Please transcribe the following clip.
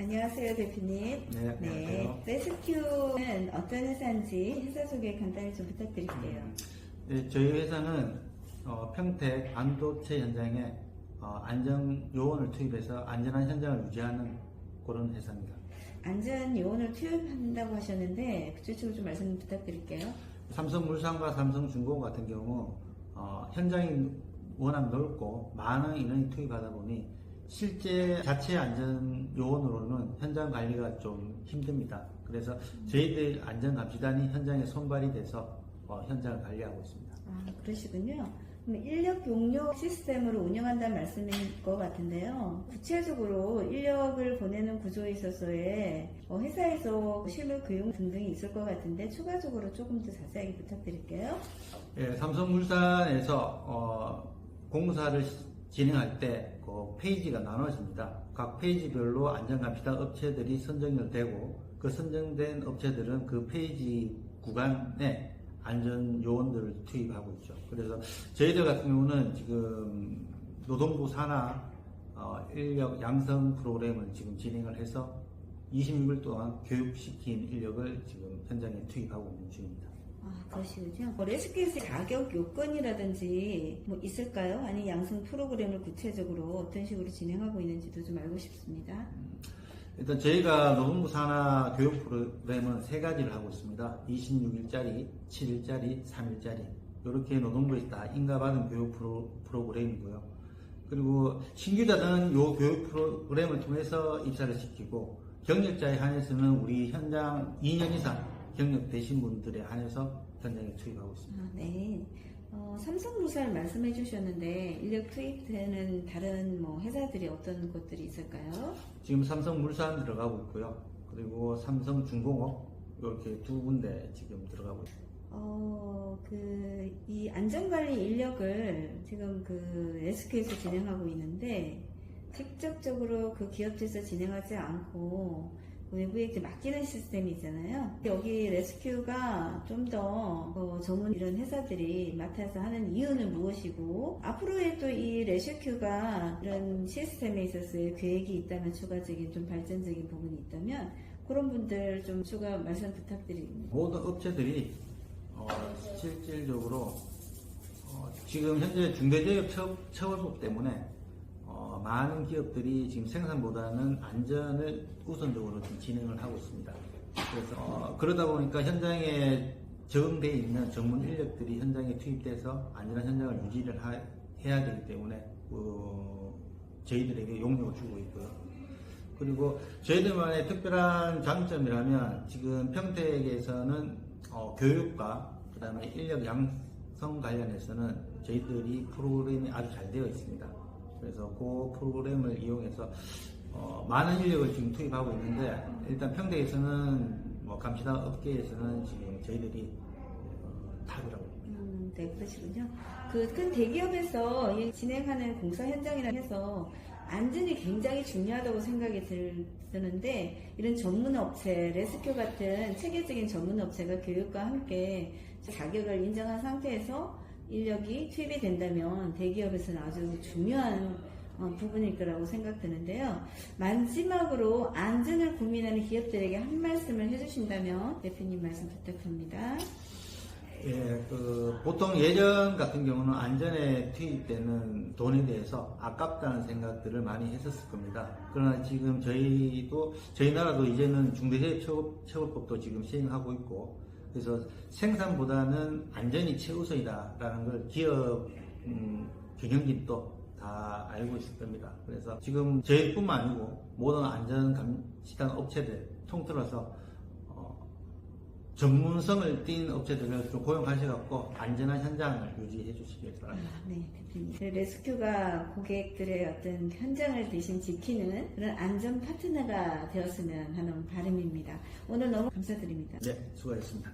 안녕하세요, 대표님. 네, 안녕하세요. 레스큐는 어떤 회사인지 회사 소개 간단히 좀 부탁드릴게요. 네, 저희 회사는 어, 평택 반도체 현장에 어, 안전 요원을 투입해서 안전한 현장을 유지하는 그런 회사입니다. 안전 요원을 투입한다고 하셨는데 구체적으로 좀 말씀 부탁드릴게요. 삼성물산과 삼성중공 같은 경우 어, 현장이 워낙 넓고 많은 인원이 투입하다 보니 실제 자체 안전 요원으로는 현장 관리가 좀 힘듭니다. 그래서 저희들 안전감시단이 현장에 손발이 돼서 어, 현장을 관리하고 있습니다. 아, 그러시군요. 그럼 인력 용역 시스템으로 운영한다는 말씀인 것 같은데요. 구체적으로 인력을 보내는 구조에 있어서의 어, 회사에서 실무 교육 등등이 있을 것 같은데 추가적으로 조금 더 자세하게 부탁드릴게요. 예, 삼성물산에서 어, 공사를 시- 진행할 때 그 페이지가 나눠집니다. 각 페이지별로 안전감시단 업체들이 선정이 되고 그 선정된 업체들은 그 페이지 구간에 안전 요원들을 투입하고 있죠. 그래서 저희들 같은 경우는 지금 노동부 산하 어, 인력 양성 프로그램을 지금 진행을 해서 26일 동안 교육시킨 인력을 지금 현장에 투입하고 있는 중입니다. 아, 그러시군요. 뭐 레스큐에서 자격 요건이라든지 뭐 있을까요? 아니 양성 프로그램을 구체적으로 어떤 식으로 진행하고 있는지도 좀 알고 싶습니다. 일단 저희가 노동부 산하 교육 프로그램은 세 가지를 하고 있습니다. 26일짜리, 7일짜리, 3일짜리. 이렇게 노동부에서 다 인가받은 교육 프로, 프로그램이고요. 그리고 신규자들은 이 교육 프로그램을 통해서 입사를 시키고 경력자에 한해서는 우리 현장 2년 이상 경력 되신 분들에 한해서 현장에 투입하고 있습니다. 아, 네. 어, 삼성물산을 말씀해 주셨는데 인력 투입되는 다른 뭐 회사들이 어떤 것들이 있을까요? 지금 삼성물산 들어가고 있고요. 그리고 삼성중공업 이렇게 두 군데 지금 들어가고 있습니다. 어, 그, 이 안전관리 인력을 지금 그 레스큐에서 진행하고 있는데, 직접적으로 그 기업체에서 진행하지 않고, 외부에 이제 맡기는 시스템이 있잖아요. 여기 레스큐가 좀더 전문 이런 회사들이 맡아서 하는 이유는 무엇이고, 앞으로의 또 이 레스큐가 이런 시스템에 있어서의 계획이 있다면, 추가적인 좀 발전적인 부분이 있다면, 그런 분들 좀 추가 말씀 부탁드립니다. 모든 업체들이 어, 실질적으로 어, 지금 현재 중대재해처벌법 때문에 어, 많은 기업들이 지금 생산보다는 안전을 우선적으로 지금 진행을 하고 있습니다. 그래서 어, 그러다 보니까 현장에 적응되어 있는 전문 인력들이 현장에 투입돼서 안전한 현장을 유지를 하- 해야 되기 때문에 어, 저희들에게 용역을 주고 있고요. 그리고 저희들만의 특별한 장점이라면 지금 평택에서는 어, 교육과 그다음에 인력 양성 관련해서는 저희들이 프로그램이 아주 잘 되어 있습니다. 그래서 그 프로그램을 이용해서 어, 많은 인력을 지금 투입하고 있는데 일단 평택에서는 뭐 감시단 업계에서는 지금 저희들이 어, 탑이라고. 음, 네, 그러시군요. 그 큰 대기업에서 이 진행하는 공사 현장이라 해서 안전이 굉장히 중요하다고 생각이 들, 드는데 이런 전문 업체, 레스큐 같은 체계적인 전문 업체가 교육과 함께 자격을 인정한 상태에서 인력이 투입이 된다면 대기업에서는 아주 중요한 어, 부분일 거라고 생각드는데요. 마지막으로 안전을 고민하는 기업들에게 한 말씀을 해주신다면 대표님 말씀 부탁합니다. 예, 그 보통 예전 같은 경우는 안전에 투입되는 돈에 대해서 아깝다는 생각들을 많이 했었을 겁니다. 그러나 지금 저희도 저희 나라도 이제는 중대재해처벌법도 지금 시행하고 있고 그래서 생산보다는 안전이 최우선이다라는 걸 기업 음, 경영진도 다 알고 있을 겁니다. 그래서 지금 저희뿐만 아니고 모든 안전 감시단 업체들 통틀어서 어, 전문성을 띈 업체들을 좀 고용하셔갖고 안전한 현장을 유지해 주시길 바랍니다. 아, 네, 대표님. 그 레스큐가 고객들의 어떤 현장을 대신 지키는 그런 안전 파트너가 되었으면 하는 바람입니다. 오늘 너무 감사드립니다. 네, 수고하셨습니다.